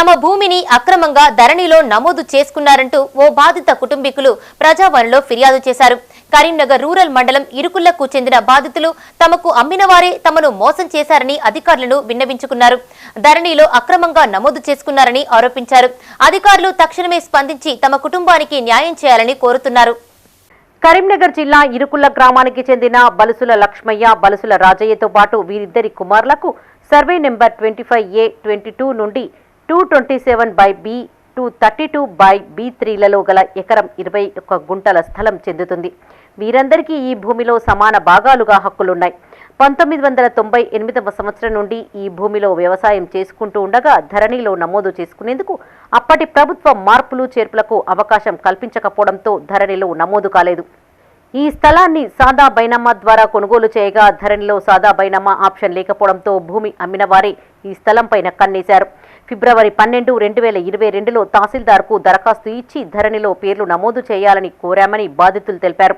తమ భూమిని అక్రమంగా ధరణిలో నమోదు చేసుకున్నారంటూ ఓ బాధిత కుటుంబీకులు ప్రజావాణిలో ఫిర్యాదు చేశారు. కరీంనగర్ రూరల్ మండలం ఇరుకుళ్ళకు చెందిన బాధితులు తమకు అమ్మిన వారే తమను మోసం చేశారని అధికారులను విన్నవించుకున్నారు. ధరణిలో అక్రమంగా నమోదు చేసుకున్నారని ఆరోపించారు. అధికారులు తక్షణమే స్పందించి తమ కుటుంబానికి న్యాయం చేయాలని కోరుతున్నారు. కరీంనగర్ జిల్లా ఇరుకుల గ్రామానికి చెందిన బలుసుల లక్ష్మయ్య బలుసుల రాజయ్యతో పాటు వీరిద్దరి కుమారులకు survey number twenty five A twenty two నుండి two twenty seven by B two thirty two by B త్రీలలో గల ఎకరం ఇరవై ఒక్క గుంటల స్థలం చెందుతుంది. వీరందరికీ ఈ భూమిలో సమాన భాగాలుగా హక్కులున్నాయి. పంతొమ్మిది వందల తొంభై ఎనిమిదవ సంవత్సరం నుండి ఈ భూమిలో వ్యవసాయం చేసుకుంటూ ఉండగా ధరణిలో నమోదు చేసుకునేందుకు అప్పటి ప్రభుత్వం మార్పులు చేర్పులకు అవకాశం కల్పించకపోవడంతో ధరణిలో నమోదు కాలేదు. ఈ స్థలాన్ని సాదా బైనామా ద్వారా కొనుగోలు చేయగా ధరణిలో సాదా బైనామా ఆప్షన్ లేకపోవడంతో భూమి అమ్మిన వారే ఈ స్థలంపైన కన్నేశారు. ఫిబ్రవరి పన్నెండు రెండు వేల ఇరవై రెండులో తహసీల్దార్కు దరఖాస్తు ఇచ్చి ధరణిలో పేర్లు నమోదు చేయాలని కోరామని బాధితులు తెలిపారు.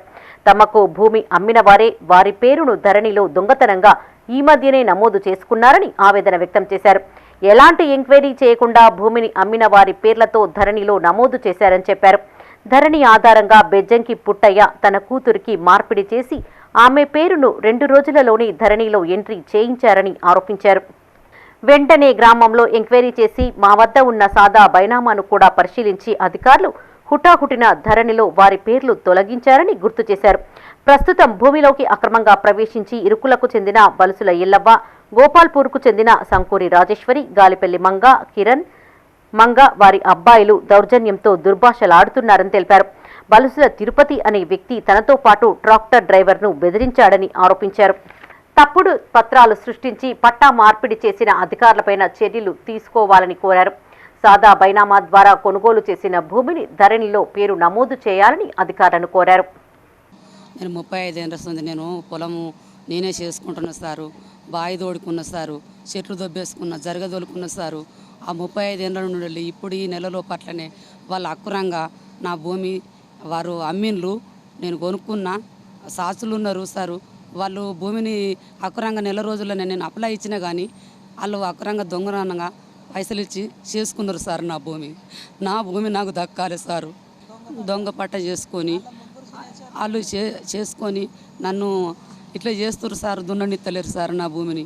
తమకు భూమి అమ్మిన వారే వారి పేరును ధరణిలో దొంగతనంగా ఈ మధ్యనే నమోదు చేసుకున్నారని ఆవేదన వ్యక్తం చేశారు. ఎలాంటి ఎంక్వైరీ చేయకుండా భూమిని అమ్మిన వారి పేర్లతో ధరణిలో నమోదు చేశారని చెప్పారు. ధరణి ఆధారంగా బెజ్జంకి పుట్టయ్య తన కూతురికి మార్పిడి చేసి ఆమె పేరును రెండు రోజులలోనే ధరణిలో ఎంట్రీ చేయించారని ఆరోపించారు. వెంటనే గ్రామంలో ఎంక్వైరీ చేసి మా వద్ద ఉన్న సాదా బైనామాను కూడా పరిశీలించి అధికారులు హుటాహుటిన ధరణిలో వారి పేర్లు తొలగించారని గుర్తు చేశారు. ప్రస్తుతం భూమిలోకి అక్రమంగా ప్రవేశించి ఇరుకులకు చెందిన బలుసుల ఇల్లవ్వ గోపాల్పూర్కు చెందిన సంకూరి రాజేశ్వరి గాలిపల్లి మంగ కిరణ్ మంగ వారి అబ్బాయిలు దౌర్జన్యంతో దుర్భాషలాడుతున్నారని తెలిపారు. బలుసుల తిరుపతి అనే వ్యక్తి తనతో పాటు ట్రాక్టర్ డ్రైవర్ను బెదిరించాడని ఆరోపించారు. తప్పుడు పత్రాలు సృష్టించి పట్టా మార్పిడి చేసిన అధికారులపైన చర్యలు తీసుకోవాలని కోరారు. సాదా బైనామా ద్వారా కొనుగోలు చేసిన భూమిని ధరణిలో పేరు నమోదు చేయాలని అధికారులను కోరారు. నేను ముప్పై ఐదు ఏళ్ళ వస్తుంది నేను పొలము నేనే చేసుకుంటున్నా సారు బావి తోడుకున్న సారు చెట్లు దొబ్బేసుకున్న జరగదోలుకున్న సారు. ఆ ముప్పై ఐదు ఏళ్ళ నుండి వెళ్ళి ఇప్పుడు ఈ నెలలో పట్లనే వాళ్ళ అక్కురంగా నా భూమి వారు అమ్మిన్లు నేను కొనుక్కున్న సాసులు ఉన్నారు సారు. వాళ్ళు భూమిని అక్రంగా నెల రోజుల్లోనే నేను అప్లై ఇచ్చినా కానీ వాళ్ళు అక్రంగా దొంగనగా పైసలు ఇచ్చి చేసుకున్నారు సార్ నా భూమి. నా భూమి నాకు దక్కాలి సారు. దొంగ పట్ట చేసుకొని వాళ్ళు చే చేసుకొని నన్ను ఇట్లా చేస్తారు సార్ దున్ననిత్తలేరు సార్ నా భూమిని.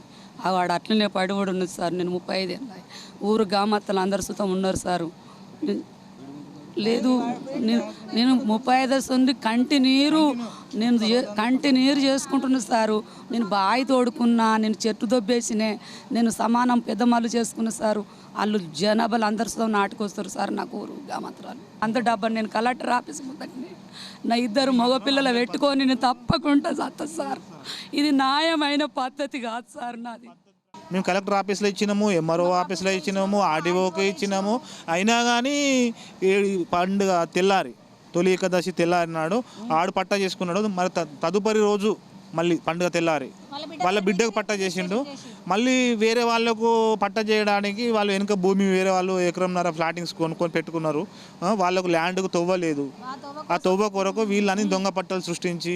వాడు అట్లనే పడిబడి ఉన్నది సార్. నేను ముప్పై ఐదు ఊరు గామత్తలు అందరు సుతం ఉన్నారు సారు. లేదు. నేను నేను ముప్పై ఐదు వస్తుంది కంటి నీరు నేను కంటినీరు కంటి నీరు చేసుకుంటున్నా సారు. నేను బావి తోడుకున్నా నేను చెట్టు దొబ్బేసినే నేను సమానం పెద్దమాలు చేసుకున్నా సారు. వాళ్ళు జనాభాలు అందరితో నాటుకొస్తారు సార్ నా ఊరు గామత్రాలు అంత డబ్బా నేను కలెక్టర్ ఆఫీస్ ముందటిని నా ఇద్దరు మగపిల్లలు పెట్టుకొని నేను తప్పకుండా సత్త సార్. ఇది న్యాయమైన పద్ధతి కాదు సార్ నాది. మేము కలెక్టర్ ఆఫీస్లో ఇచ్చినాము ఎంఆర్ఓ ఆఫీస్లో ఇచ్చినాము ఆర్డీఓకి ఇచ్చినాము. అయినా కానీ పండుగ తెల్లారి తొలి ఏకాదశి తెల్లారి నాడు ఆడు పట్టా చేసుకున్నాడు. మరి తదుపరి రోజు మళ్ళీ పండుగ తెల్లారి. వాళ్ళ బిడ్డకు పట్టా చేసిండు. మళ్ళీ వేరే వాళ్ళకు పట్టా చేయడానికి వాళ్ళు వెనుక భూమి వేరే వాళ్ళు ఎకరంన్నర ఫ్లాటింగ్స్ కొనుక్కొని పెట్టుకున్నారు. వాళ్ళకు ల్యాండ్కు తవ్వలేదు ఆ తవ్వ కొరకు వీళ్ళని దొంగ పట్టాలు సృష్టించి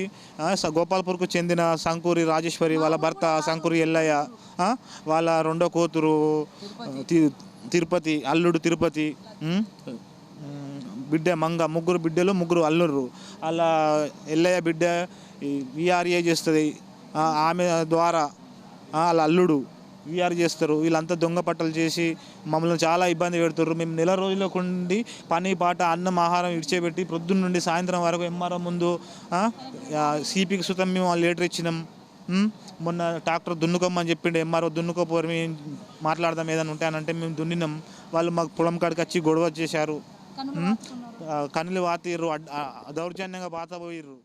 గోపాల్పూర్కు చెందిన సంకూరి రాజేశ్వరి వాళ్ళ భర్త సంకూరి ఎల్లయ్య ఆ, వాళ్ళ రెండో కూతురు తి- తిరుపతి అల్లుడు తిరుపతి బిడ్డ మంగ ముగ్గురు బిడ్డలు ముగ్గురు అల్లుర్రు. అలా ఎల్లయ్య బిడ్డ విఆర్ఏ చేస్తుంది. ఆమె ద్వారా వాళ్ళ అల్లుడు విఆర్ చేస్తారు. వీళ్ళంతా దొంగ పట్టలు చేసి మమ్మల్ని చాలా ఇబ్బంది పెడుతున్నారు మేము నెల రోజులకు ఉండి పని పాట అన్నం ఆహారం ఇడిచేపెట్టి ప్రొద్దున్న నుండి సాయంత్రం వరకు ఎంఆర్ఓ ముందు సిపికి సుతం మేము లెటర్ ఇచ్చినాం. మొన్న ట్రాక్టర్ దున్నుకోమని చెప్పిండు ఎంఆర్ఓ దున్నుకోపోరు మేము మాట్లాడదాం ఏదైనా ఉంటే అని అంటే మేము దున్నినాం. వాళ్ళు మాకు పొలం కాడికి వచ్చి గొడవ చేశారు. కనులు వాతిర్రు దౌర్జన్యంగా బాత పోయిర్రు